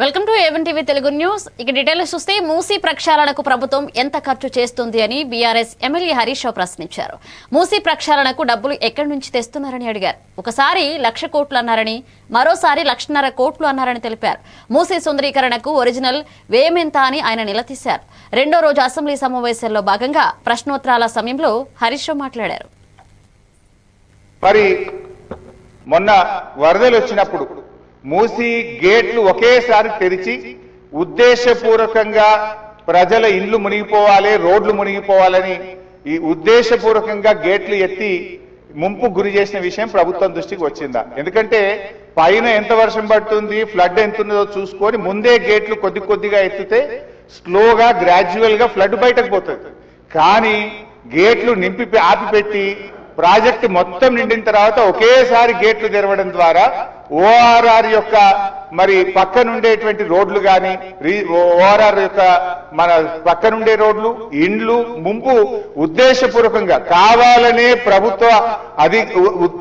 Welcome to A one TV Telugu news. ఇక details చూస్తే మూసీ ప్రక్షాళనకు ప్రభుత్వం ఎంత ఖర్చు చేస్తుంది అని బీఆర్ఎస్ ఎమ్మెల్యే హరీష్ రావు ప్రశ్నించారు. మూసీ ప్రక్షాళనకు డబ్బులు ఎక్కడి నుంచి తెస్తున్నారని అడిగారు. ఒకసారి లక్ష కోట్లు అన్నారని మరోసారి లక్షన్నర కోట్లు అన్నారని తెలిపారు. మూసీ సుందరీకరణకు ఒరిజినల్ వేమెంత అని ఆయన నిలదీశారు. రెండో రోజు అసెంబ్లీ సమావేశాల్లో భాగంగా ప్రశ్నోత్తరాల సమయంలో హరీష్ రావు మాట్లాడారు. మరి మొన్న వరదలు వచ్చినప్పుడు మూసి గేట్లు ఒకేసారి తెరిచి ఉద్దేశపూర్వకంగా ప్రజల ఇల్లు మునిగిపోవాలి రోడ్లు మునిగిపోవాలని ఈ ఉద్దేశపూర్వకంగా గేట్లు ఎత్తి ముంపు గురి చేసిన విషయం ప్రభుత్వం దృష్టికి వచ్చిందా? ఎందుకంటే పైన ఎంత వర్షం పడుతుంది ఫ్లడ్ ఎంత ఉన్నదో చూసుకొని ముందే గేట్లు కొద్ది కొద్దిగా ఎత్తితే స్లోగా గ్రాడ్యువల్గా ఫ్లడ్ బయటకు పోతుంది. కానీ గేట్లు నింపి ఆపిపెట్టి ప్రాజెక్టు మొత్తం నిండిన తర్వాత ఒకేసారి గేట్లు తెరవడం ద్వారా ఓఆర్ఆర్ యొక్క మరి పక్కనుండేటువంటి రోడ్లు కానీ ఓఆర్ఆర్ యొక్క మన పక్కనుండే రోడ్లు ఇండ్లు ముంపు ఉద్దేశపూర్వకంగా కావాలనే ప్రభుత్వ అది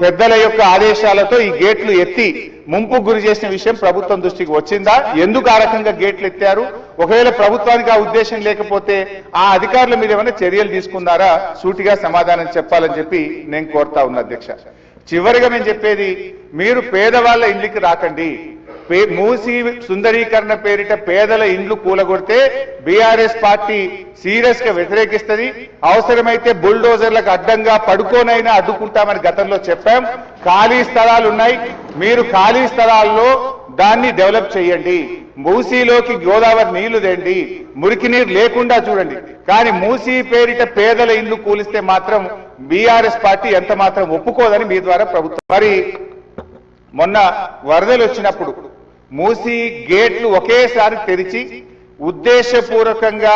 పెద్దల యొక్క ఆదేశాలతో ఈ గేట్లు ఎత్తి ముంపు గురి చేసిన విషయం ప్రభుత్వం దృష్టికి వచ్చిందా? ఎందుకు ఆ రకంగా గేట్లు ఎత్తారు? ఒకవేళ ప్రభుత్వానికి ఆ ఉద్దేశం లేకపోతే ఆ అధికారుల మీద ఏమైనా చర్యలు తీసుకున్నారా? సూటిగా సమాధానం చెప్పాలని చెప్పి నేను కోరుతా ఉన్నా అధ్యక్ష. చివరిగా మేము చెప్పేది మీరు పేదవాళ్ళ ఇండ్లకి రాకండి. పే- మూసి సుందరీకరణ పేరిట పేదల ఇండ్లు కూలగొడితే బీఆర్ఎస్ పార్టీ సీరియస్గా వ్యతిరేకిస్తుంది. అవసరమైతే బుల్డోజర్లకు అడ్డంగా పడుకోనైనా అడ్డుకుంటామని గతంలో చెప్పాం. ఖాళీ స్థలాలు ఉన్నాయి మీరు ఖాళీ స్థలాల్లో దాన్ని డెవలప్ చేయండి. మూసీలోకి గోదావరి నీళ్ళు తెండి. మురికి నీరు లేకుండా చూడండి. కానీ మూసీ పేరిట పేదల ఇండ్లు కూలిస్తే మాత్రం బీఆర్ఎస్ పార్టీ ఎంత మాత్రం ఒప్పుకోదని మీ ద్వారా ప్రభుత్వం మరి మొన్న వరదలు వచ్చినప్పుడు మూసి గేట్లు ఒకేసారి తెరిచి ఉద్దేశపూర్వకంగా